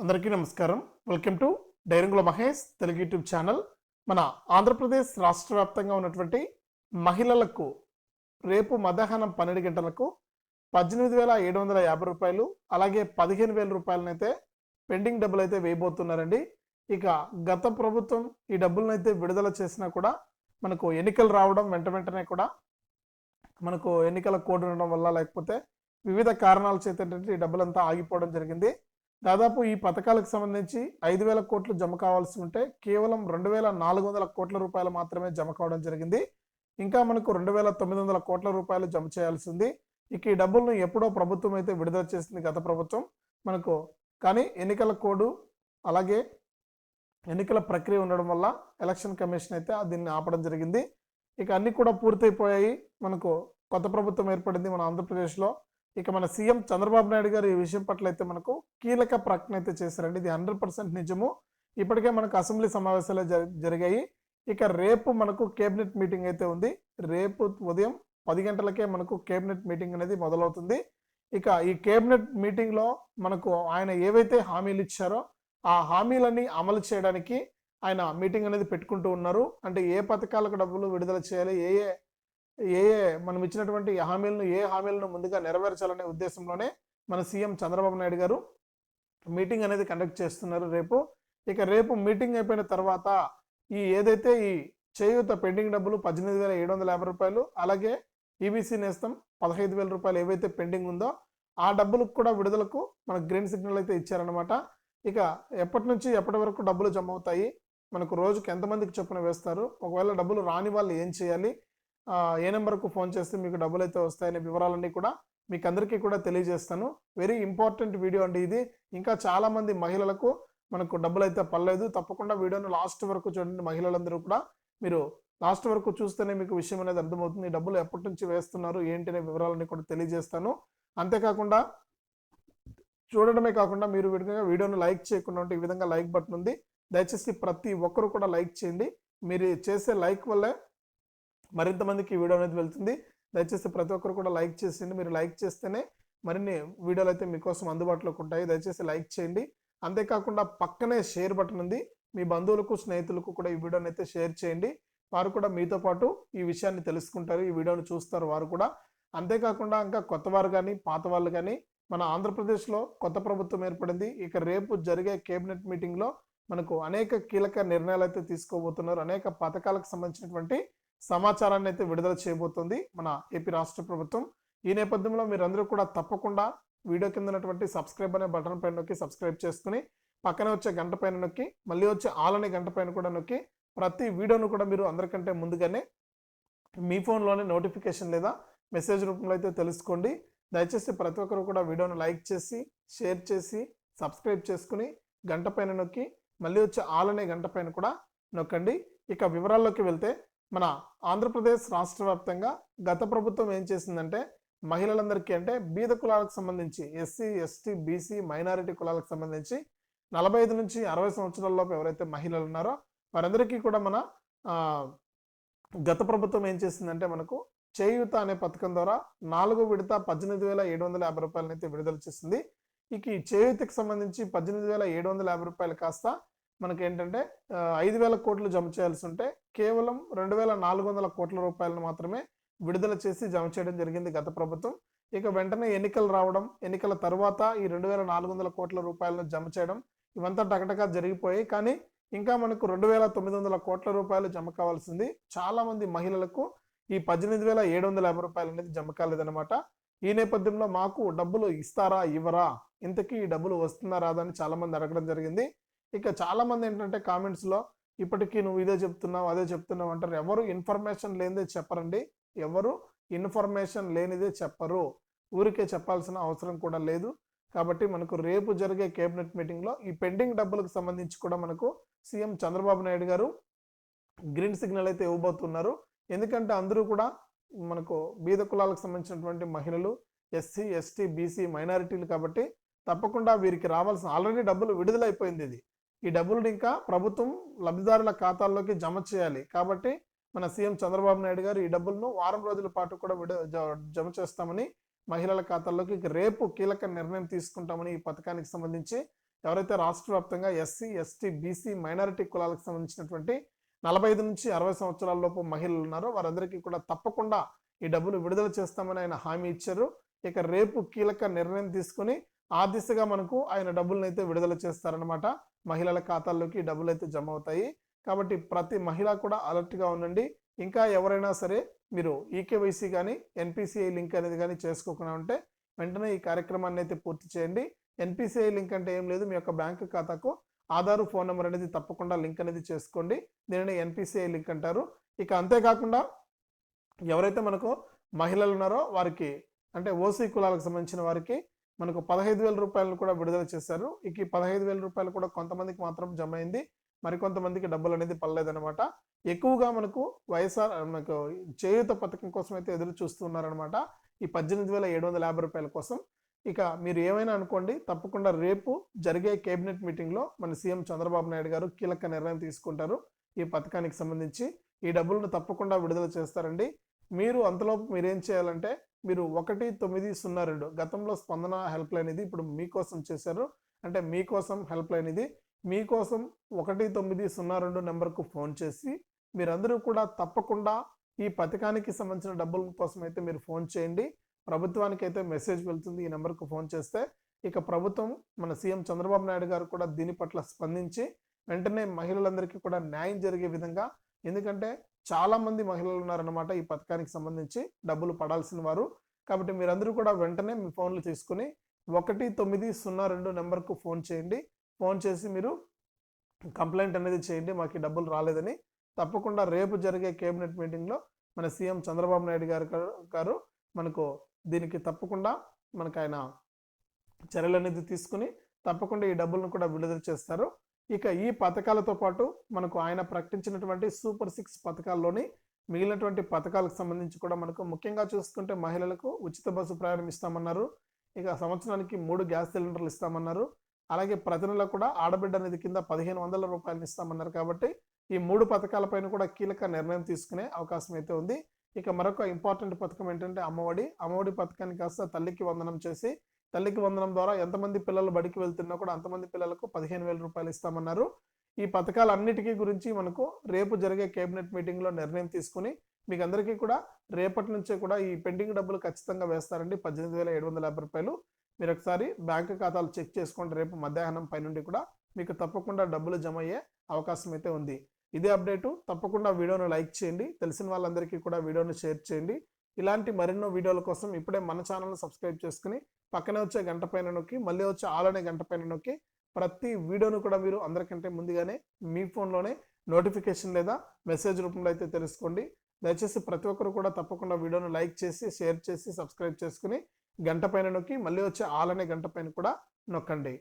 అందరికీ నమస్కారం. Welcome to డైరంగుల మహేష్ తెలుగు యూట్యూబ్ ఛానల్. మన ఆంధ్రప్రదేశ్ రాష్ట్ర వ్యాప్తంగా ఉన్నటువంటి మహిళలకు రేపు మధ్యాహ్నం పన్నెండు గంటలకు పద్దెనిమిది వేల ఏడు వందల యాభై రూపాయలు అలాగే పదిహేను వేల రూపాయలనైతే పెండింగ్ డబ్బులు అయితే వేయబోతున్నారండి. ఇక గత ప్రభుత్వం ఈ డబ్బులనైతే అయితే విడుదల చేసినా కూడా మనకు ఎన్నికలు రావడం వెంట వెంటనే కూడా మనకు ఎన్నికల కోడ్ ఉండడం వల్ల లేకపోతే వివిధ కారణాల చేత ఏంటంటే ఈ డబ్బులంతా ఆగిపోవడం జరిగింది. దాదాపు ఈ పథకాలకు సంబంధించి ఐదు వేల కోట్లు జమ కావాల్సి ఉంటే కేవలం రెండు వేల నాలుగు వందల కోట్ల రూపాయలు మాత్రమే జమ కావడం జరిగింది. ఇంకా మనకు రెండు వేల తొమ్మిది వందల కోట్ల రూపాయలు జమ చేయాల్సి ఉంది. ఇక ఈ డబ్బులను ఎప్పుడో ప్రభుత్వం అయితే విడుదల చేసింది గత ప్రభుత్వం మనకు. కానీ ఎన్నికల కోడ్ అలాగే ఎన్నికల ప్రక్రియ ఉండడం వల్ల ఎలక్షన్ కమిషన్ అయితే దీన్ని ఆపడం జరిగింది. ఇక అన్నీ కూడా పూర్తయిపోయాయి. మనకు కొత్త ప్రభుత్వం ఏర్పడింది మన ఆంధ్రప్రదేశ్లో. ఇక మన సీఎం చంద్రబాబు నాయుడు గారు ఈ విషయం పట్ల అయితే మనకు కీలక ప్రకటన అయితే చేశారండి. ఇది హండ్రెడ్ పర్సెంట్ నిజము. ఇప్పటికే మనకు అసెంబ్లీ సమావేశాలు జరిగాయి. ఇక రేపు మనకు కేబినెట్ మీటింగ్ అయితే ఉంది. రేపు ఉదయం పది గంటలకే మనకు కేబినెట్ మీటింగ్ అనేది మొదలవుతుంది. ఇక ఈ కేబినెట్ మీటింగ్లో మనకు ఆయన ఏవైతే హామీలు ఇచ్చారో ఆ హామీలన్నీ అమలు చేయడానికి ఆయన మీటింగ్ అనేది పెట్టుకుంటూ ఉన్నారు. అంటే ఏ పథకాలకు డబ్బులు విడుదల చేయాలి? ఏ ఏ ఏ మనం ఇచ్చినటువంటి హామీలను ఏ హామీలను ముందుగా నెరవేర్చాలనే ఉద్దేశంలోనే మన సీఎం చంద్రబాబు నాయుడు గారు మీటింగ్ అనేది కండక్ట్ చేస్తున్నారు రేపు. ఇక రేపు మీటింగ్ అయిపోయిన తర్వాత ఈ ఏదైతే ఈ చేయూత పెండింగ్ డబ్బులు పద్దెనిమిది వేల ఏడు వందల యాభై రూపాయలు అలాగే ఈబీసీ నేస్తం పదహైదు వేల రూపాయలు ఏవైతే పెండింగ్ ఉందో ఆ డబ్బులకు కూడా విడుదలకు మనకు గ్రీన్ సిగ్నల్ అయితే ఇచ్చారనమాట ఇక ఎప్పటి నుంచి ఎప్పటి వరకు డబ్బులు జమ అవుతాయి? మనకు రోజుకి ఎంతమందికి చొప్పున వేస్తారు? ఒకవేళ డబ్బులు రాని వాళ్ళు ఏం చేయాలి? ఏ నెంబర్కు ఫోన్ చేస్తే మీకు డబ్బులు అయితే వస్తాయనే వివరాలన్నీ కూడా మీకు అందరికీ కూడా తెలియజేస్తాను. వెరీ ఇంపార్టెంట్ వీడియో అండి ఇది. ఇంకా చాలామంది మహిళలకు మనకు డబ్బులు అయితే పర్లేదు తప్పకుండా వీడియోను లాస్ట్ వరకు చూడండి మహిళలందరూ కూడా. మీరు లాస్ట్ వరకు చూస్తేనే మీకు విషయం అనేది అర్థమవుతుంది. డబ్బులు ఎప్పటి నుంచి వేస్తున్నారు ఏంటి అనే వివరాలన్నీ కూడా తెలియజేస్తాను. అంతేకాకుండా చూడడమే కాకుండా మీరు విధంగా వీడియోను లైక్ చేయకుండా ఉంటే ఈ విధంగా లైక్ బటన్ ఉంది. దయచేసి ప్రతి ఒక్కరు కూడా లైక్ చేయండి. మీరు చేసే లైక్ వల్లే మరింత మందికి వీడియో అనేది వెళ్తుంది. దయచేసి ప్రతి ఒక్కరు కూడా లైక్ చేసేయండి. మీరు లైక్ చేస్తేనే మరిన్ని వీడియోలు అయితే మీకోసం అందుబాటులోకి ఉంటాయి. దయచేసి లైక్ చేయండి. అంతేకాకుండా పక్కనే షేర్ బటన్ ఉంది. మీ బంధువులకు స్నేహితులకు కూడా ఈ వీడియోని అయితే షేర్ చేయండి. వారు కూడా మీతో పాటు ఈ విషయాన్ని తెలుసుకుంటారు. ఈ వీడియోని చూస్తారు వారు కూడా. అంతేకాకుండా ఇంకా కొత్త వారు కానీ పాత వాళ్ళు కానీ మన ఆంధ్రప్రదేశ్లో కొత్త ప్రభుత్వం ఏర్పడింది. ఇక రేపు జరిగే కేబినెట్ మీటింగ్లో మనకు అనేక కీలక నిర్ణయాలు అయితే తీసుకోబోతున్నారు. అనేక పథకాలకు సంబంధించినటువంటి సమాచారాన్ని అయితే విడుదల చేయబోతుంది మన ఏపీ రాష్ట్ర ప్రభుత్వం. ఈ నేపథ్యంలో మీరందరూ కూడా తప్పకుండా వీడియో కింద ఉన్నటువంటి సబ్స్క్రైబ్ అనే బటన్ పైన నొక్కి సబ్స్క్రైబ్ చేసుకుని పక్కనే వచ్చే గంట పైన నొక్కి మళ్ళీ వచ్చే ఆల్ అనే గంట పైన కూడా నొక్కి ప్రతి వీడియోను కూడా మీరు అందరికంటే ముందుగానే మీ ఫోన్లోనే నోటిఫికేషన్ లేదా మెసేజ్ రూపంలో అయితే తెలుసుకోండి. దయచేసి ప్రతి ఒక్కరు కూడా వీడియోను లైక్ చేసి షేర్ చేసి సబ్స్క్రైబ్ చేసుకుని గంట పైన నొక్కి మళ్ళీ వచ్చే ఆల్ అనే గంట పైన కూడా నొక్కండి. ఇక వివరాల్లోకి వెళ్తే మన ఆంధ్రప్రదేశ్ రాష్ట్ర వ్యాప్తంగా గత ప్రభుత్వం ఏం చేసిందంటే మహిళలందరికీ అంటే బీద కులాలకు సంబంధించి ఎస్సీ ఎస్టీ బీసీ మైనారిటీ కులాలకు సంబంధించి నలభై ఐదు నుంచి అరవై సంవత్సరాలలోపు ఎవరైతే మహిళలు ఉన్నారో వారందరికీ కూడా మన గత ప్రభుత్వం ఏం చేసిందంటే మనకు చేయూత అనే పథకం ద్వారా నాలుగు విడత పద్దెనిమిది వేల ఏడు వందల యాభై రూపాయలనైతే విడుదల చేసింది. ఇక ఈ చేయూతకి సంబంధించి పద్దెనిమిది వేల ఏడు వందల యాభై రూపాయలు కాస్త మనకి ఏంటంటే ఐదు వేల కోట్లు జమ చేయాల్సి ఉంటే కేవలం రెండు వేల నాలుగు వందల కోట్ల రూపాయలను మాత్రమే విడుదల చేసి జమ చేయడం జరిగింది గత ప్రభుత్వం. ఇక వెంటనే ఎన్నికలు రావడం ఎన్నికల తర్వాత ఈ రెండు వేల నాలుగు వందల కోట్ల రూపాయలను జమ చేయడం ఇవంతా టకటకా జరిగిపోయాయి. కానీ ఇంకా మనకు రెండు వేల తొమ్మిది వందల కోట్ల రూపాయలు జమ కావాల్సింది చాలా మంది మహిళలకు ఈ పద్దెనిమిది వేల ఏడు వందల యాభై రూపాయలు అనేది జమ కాలేదన్నమాట. ఈ నేపథ్యంలో మాకు డబ్బులు ఇస్తారా ఇవ్వరా? ఇంతకీ ఈ డబ్బులు వస్తుందా రాదా అని చాలా మంది అడగడం జరిగింది. ఇక చాలామంది ఏంటంటే కామెంట్స్లో ఇప్పటికీ నువ్వు ఇదే చెప్తున్నావు అదే చెప్తున్నావు అంటారు. ఎవరు ఇన్ఫర్మేషన్ లేనిదే చెప్పరండి. ఎవరు ఇన్ఫర్మేషన్ లేనిదే చెప్పరు. ఊరికే చెప్పాల్సిన అవసరం కూడా లేదు. కాబట్టి మనకు రేపు జరిగే కేబినెట్ మీటింగ్లో ఈ పెండింగ్ డబ్బులకు సంబంధించి కూడా మనకు సీఎం చంద్రబాబు నాయుడు గారు గ్రీన్ సిగ్నల్ అయితే ఇవ్వబోతున్నారు. ఎందుకంటే అందరూ కూడా మనకు బీద కులాలకు సంబంధించినటువంటి మహిళలు ఎస్సీ ఎస్టీ బీసీ మైనారిటీలు కాబట్టి తప్పకుండా వీరికి రావాల్సిన ఆల్రెడీ డబ్బులు విడుదలైపోయింది ఇది. ఈ డబ్బులు ఇంకా ప్రభుత్వం లబ్ధిదారుల ఖాతాల్లోకి జమ చేయాలి. కాబట్టి మన సీఎం చంద్రబాబు నాయుడు గారు ఈ డబ్బులను వారం రోజుల పాటు కూడా విడ జ- జమ చేస్తామని మహిళల ఖాతాల్లోకి ఇక రేపు కీలక నిర్ణయం తీసుకుంటామని ఈ పథకానికి సంబంధించి ఎవరైతే రాష్ట్ర వ్యాప్తంగా ఎస్సీ ఎస్టీ బీసీ మైనారిటీ కులాలకు సంబంధించినటువంటి నలభై ఐదు నుంచి అరవై సంవత్సరాల లోపు మహిళలు ఉన్నారో వారందరికీ కూడా తప్పకుండా ఈ డబ్బులు విడుదల చేస్తామని ఆయన హామీ ఇచ్చారు. ఇక రేపు కీలక నిర్ణయం తీసుకుని ఆ దిశగా మనకు ఆయన డబ్బులను అయితే విడుదల చేస్తారనమాట మహిళల ఖాతాల్లోకి డబ్బులు అయితే జమ అవుతాయి కాబట్టి ప్రతి మహిళ కూడా అలర్ట్గా ఉండండి. ఇంకా ఎవరైనా సరే మీరు ఈకేవైసీ కానీ ఎన్పిసిఐ లింక్ అనేది కానీ చేసుకోకుండా ఉంటే వెంటనే ఈ కార్యక్రమాన్ని అయితే పూర్తి చేయండి. ఎన్పిసిఐ లింక్ అంటే ఏం లేదు. మీ యొక్క బ్యాంకు ఖాతాకు ఆధార్ ఫోన్ నెంబర్ అనేది తప్పకుండా లింక్ అనేది చేసుకోండి. దీనిని ఎన్పిసిఐ లింక్ అంటారు. ఇక అంతేకాకుండా ఎవరైతే మనకు మహిళలు ఉన్నారో వారికి అంటే ఓసీ కులాలకు సంబంధించిన వారికి మనకు పదహైదు వేల రూపాయలను కూడా విడుదల చేశారు. ఇక ఈ పదహైదు వేల రూపాయలు కూడా కొంతమందికి మాత్రం జమ అయింది. మరికొంతమందికి డబ్బులు అనేది పడలేదనమాట ఎక్కువగా మనకు వైఎస్ఆర్ మనకు చేయూత పథకం కోసం అయితే ఎదురు చూస్తున్నారనమాట ఈ పద్దెనిమిది వేల ఏడు వందల యాభై రూపాయల కోసం. ఇక మీరు ఏమైనా అనుకోండి తప్పకుండా రేపు జరిగే కేబినెట్ మీటింగ్లో మన సీఎం చంద్రబాబు నాయుడు గారు కీలక నిర్ణయం తీసుకుంటారు. ఈ పథకానికి సంబంధించి ఈ డబ్బులను తప్పకుండా విడుదల చేస్తారండి. మీరు అంతలోపు మీరేం చేయాలంటే మీరు ఒకటి తొమ్మిది సున్నా రెండు గతంలో స్పందన హెల్ప్ లైన్ ఇది ఇప్పుడు మీకోసం చేశారు. అంటే మీకోసం హెల్ప్ లైన్ ఇది. మీకోసం ఒకటి తొమ్మిది సున్నా రెండు నెంబర్కు ఫోన్ చేసి మీరందరూ కూడా తప్పకుండా ఈ పథకానికి సంబంధించిన డబ్బుల కోసం అయితే మీరు ఫోన్ చేయండి. ప్రభుత్వానికి అయితే మెసేజ్ వెళ్తుంది ఈ నెంబర్కు ఫోన్ చేస్తే. ఇక ప్రభుత్వం మన సీఎం చంద్రబాబు నాయుడు గారు కూడా దీని పట్ల స్పందించి వెంటనే మహిళలందరికీ కూడా న్యాయం జరిగే విధంగా ఎందుకంటే చాలామంది మహిళలు ఉన్నారన్నమాట ఈ పథకానికి సంబంధించి డబ్బులు పడాల్సిన వారు. కాబట్టి మీరందరూ కూడా వెంటనే మీ ఫోన్లు తీసుకుని ఒకటి తొమ్మిది సున్నా రెండు నెంబర్కు ఫోన్ చేయండి. ఫోన్ చేసి మీరు కంప్లైంట్ అనేది చేయండి మాకు డబ్బులు రాలేదని. తప్పకుండా రేపు జరిగే కేబినెట్ మీటింగ్లో మన సీఎం చంద్రబాబు నాయుడు గారు గారు మనకు దీనికి తప్పకుండా మనకు ఆయన చర్యలు అనేది తీసుకుని తప్పకుండా ఈ డబ్బులను కూడా విడుదల చేస్తారు. ఇక ఈ పథకాలతో పాటు మనకు ఆయన ప్రకటించినటువంటి సూపర్ సిక్స్ పథకాల్లోని మిగిలినటువంటి పథకాలకు సంబంధించి కూడా మనకు ముఖ్యంగా చూసుకుంటే మహిళలకు ఉచిత బస్సు ప్రయాణం ఇస్తామన్నారు ఇక సంవత్సరానికి మూడు గ్యాస్ సిలిండర్లు ఇస్తామన్నారు. అలాగే ప్రతి నెల కూడా ఆడబిడ్డ నిధి కింద పదిహేను వందల రూపాయలు ఇస్తామన్నారు కాబట్టి ఈ మూడు పథకాలపైన కూడా కీలక నిర్ణయం తీసుకునే అవకాశం అయితే ఉంది. ఇక మరొక ఇంపార్టెంట్ పథకం ఏంటంటే అమ్మఒడి. అమ్మఒడి పథకాన్ని కాస్త తల్లికి వందనం చేసి తల్లికి వందనం ద్వారా ఎంతమంది పిల్లలు బడికి వెళ్తున్నా కూడా అంతమంది పిల్లలకు పదిహేను వేల రూపాయలు ఇస్తామన్నారు. ఈ పథకాలన్నిటికీ గురించి మనకు రేపు జరిగే కేబినెట్ మీటింగ్లో నిర్ణయం తీసుకుని మీకు అందరికీ కూడా రేపటి నుంచే కూడా ఈ పెండింగ్ డబ్బులు ఖచ్చితంగా వేస్తారండి. పద్దెనిమిది వేల ఏడు వందల యాభై రూపాయలు. మీరు ఒకసారి బ్యాంకు ఖాతాలు చెక్ చేసుకోండి. రేపు మధ్యాహ్నం పైనుండి కూడా మీకు తప్పకుండా డబ్బులు జమ అయ్యే అవకాశం అయితే ఉంది. ఇదే అప్డేటు. తప్పకుండా వీడియోను లైక్ చేయండి. తెలిసిన వాళ్ళందరికీ కూడా వీడియోను షేర్ చేయండి. ఇలాంటి మరెన్నో వీడియోల కోసం ఇప్పుడే మన ఛానల్ని సబ్స్క్రైబ్ చేసుకుని పక్కనే వచ్చే గంట పైన నొక్కి మళ్ళీ వచ్చే ఆలనే గంట పైన నొక్కి ప్రతి వీడియోను కూడా మీరు అందరికంటే ముందుగానే మీ ఫోన్లోనే నోటిఫికేషన్ లేదా మెసేజ్ రూపంలో అయితే తెలుసుకోండి. దయచేసి ప్రతి ఒక్కరు కూడా తప్పకుండా వీడియోను లైక్ చేసి షేర్ చేసి సబ్స్క్రైబ్ చేసుకుని గంట పైన నొక్కి మళ్ళీ వచ్చే ఆలనే గంట పైన కూడా నొక్కండి.